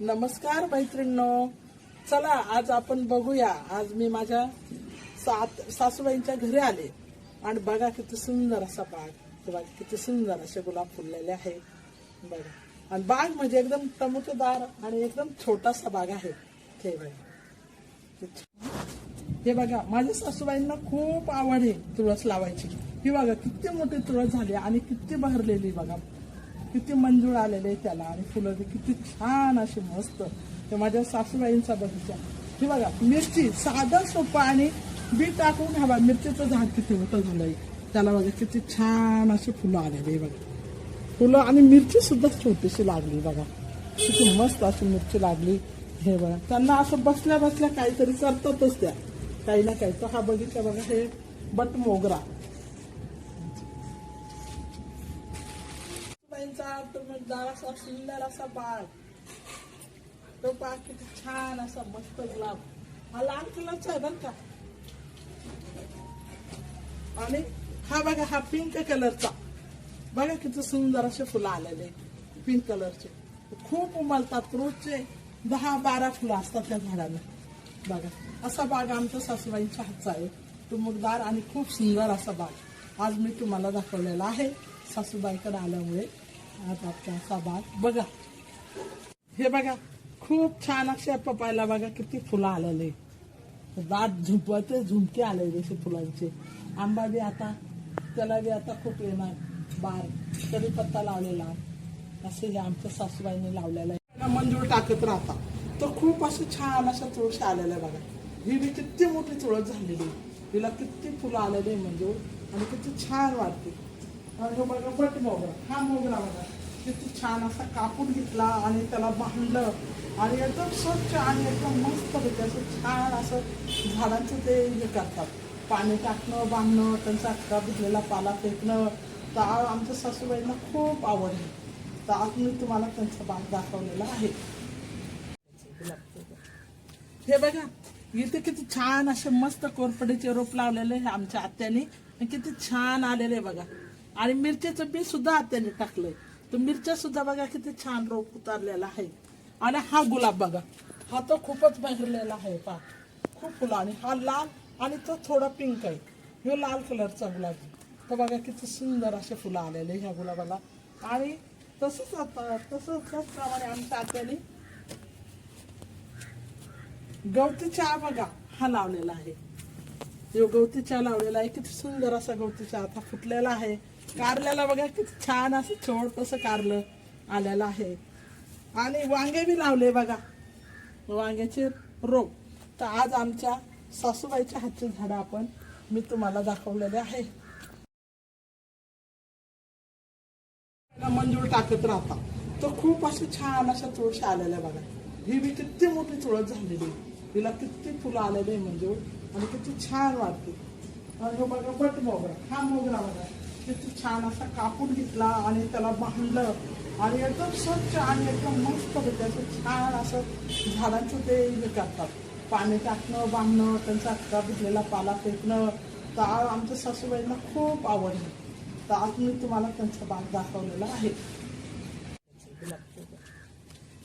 नमस्कार मैत्रिणींनो. चला आज आपण बघूया. आज मी माझ्या सात सासूबाईंच्या घरी आले. आणि बघा किती सुंदर असा बाग. बघा किती सुंदर असे गुलाब फुललेले आहे. बघा. आणि बाग म्हणजे एकदम टमुटेदार आणि एकदम छोटासा बाग आहे. हे बघा. हे बघा माझ्या सासूबाईंना खूप आवड आहे तुळस लावायची. ही बघा किती मोठी तुळस झाली आणि किती बहरलेली बघा. किती मंजूळ आलेले त्याला आणि फुलं बी किती छान अशी मस्त. ते माझ्या सासूबाईंचा बगीचा. हे बघा मिरची साधं सोपं आणि बी टाकून हवा मिरचीचं झाड किती होतं जुलै. त्याला बघा किती छान अशी फुलं आलेली आहे बघा. फुलं आणि मिरची सुद्धा छोटीशी लागली बघा. किती मस्त अशी मिरची लागली. हे बघा त्यांना असं बसल्या बसल्या काहीतरी करतातच त्या. काही ना काही. तर हा बगीचा बघा हे बट मोगरा त्यांचा टुमकदार असा सुंदर असा बाग तो बाग किती छान असा मस्त गुलाब हा लाल कलरचा आहे बरं का आणि हा बघा हा पिंक कलरचा बघा किती सुंदर असे फुलं आलेले पिंक कलरचे खूप उमलतात रोजचे दहा बारा फुलं असतात त्या झाडाला बघा असा बाग आमच्या सासूबाईंच्या हातचा आहे टुमुकदार आणि खूप सुंदर असा बाग आज मी तुम्हाला दाखवलेला आहे सासूबाईकडे आल्यामुळे आज आपला असा बाग बघा. हे बघा खूप छान असे पपायला बघा किती फुलं आलेले. दात झुंपते झुमके आलेले असे फुलांचे. आंबा बी आता त्याला बी आता खूप येणार बार कधी पत्ता लावलेला. असे हे आमच्या सासूबाईने लावलेला आहे. मंजूर टाकत राहतात तर खूप असं छान अशा तुळशी आलेल्या बघा. ही बी किती मोठी तुळस झालेली आहे. हिला किती फुलं आलेली आहे मंजूर. आणि किती छान वाटते. आणि बघा बट मोगरा हा मोगरा बघा किती छान असा कापून घेतला आणि त्याला बांधलं. आणि एकदम स्वच्छ आणि एकदम मस्त होते असं छान असं झाडांचं ते हे करतात. पाणी टाकणं बांधणं त्यांचा अख्खा भिजलेला पाला फेकणं. तर आमच्या सासूबाईंना खूप आवड आहे. तर आज मी तुम्हाला त्यांचा बाग दाखवलेला आहे. हे बघा इथे किती छान असे मस्त कोरपडीचे रोप लावलेले आहे आमच्या आत्याने. किती छान आलेले बघा. आणि मिरचीचं बी सुद्धा आत्याने टाकलंय. तर मिरच्या सुद्धा बघा किती छान रोप उतारलेला आहे. आणि हा गुलाब बघा हा तर खूपच बहरलेला आहे पा खूप फुलं आणि हा लाल आणि तो थोडा पिंक आहे. ह्यो लाल कलरचा गुलाब आहे. तर बघा किती सुंदर असे फुलं आलेले ह्या गुलाबाला. आणि तसंच आता तसंच त्याचप्रमाणे आमच्या आत्याने गवती चहा बघा हा लावलेला आहे. जो गवती चहा लावलेला आहे. किती सुंदर असा गवती चहा आता फुटलेला आहे. कारल्याला बघा किती छान असं छोट तसं कारलं आलेलं आहे. आणि वांगे बी लावले बघा. वांग्याचे रोप. तर आज आमच्या सासूबाईच्या हातचे झाडं आपण मी तुम्हाला दाखवलेले आहे. मंजूर टाकत राहता. तर खूप असे छान अशा तुळशी आलेल्या बघा. ही बी किती मोठी तुळस झालेली आहे. किती फुलं आलेली मंजूळ. आणि किती छान वाटते. आणि बघा बट मोगरा. हा मोगरा बघा. त्याचं छान असा कापून घेतला आणि त्याला बांधलं आणि एकदम स्वच्छ आणि एकदम मस्त होते. असं छान असं झाडांचं ते हे करतात. पाणी टाकणं बांधणं त्यांचा अख्खा भिजलेला पाला फेकणं. तर आमच्या सासूबाईंना खूप आवड आहे. तर आज मी तुम्हाला त्यांचा बाग दाखवलेला आहे.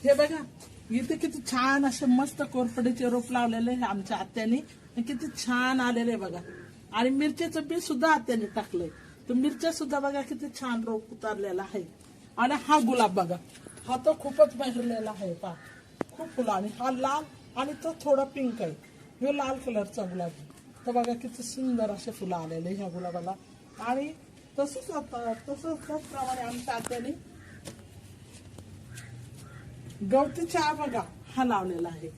हे बघा इथे किती छान असे मस्त कोरफडीचे रोप लावलेले आहे आमच्या आत्याने. किती छान आलेले बघा. आणि मिरचीचं बी सुद्धा आत्याने टाकलंय. तर मिरच्या सुद्धा बघा किती छान रोप उतारलेला आहे. आणि हा गुलाब बघा हा तर खूपच बहरलेला आहे पा खूप फुलं आणि हा लाल आणि तो थोडा पिंक आहे. ह्यो लाल कलरचा गुलाब आहे. तर बघा किती सुंदर असे फुलं आलेले ह्या गुलाबाला. आणि तसंच आता तसंच त्याचप्रमाणे आमच्या आत्याने गवती चहा बघा हा लावलेला आहे.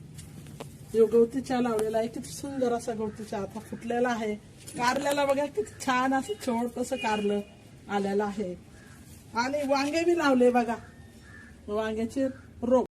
जो गवती चहा लावलेला आहे. किती सुंदर असा गवती चहा आता फुटलेला आहे. कारल्याला बघा किती छान असं छोट कसं कारलं आलेलं आहे. आणि वांगे बी लावले बघा. वांग्याचे रोप.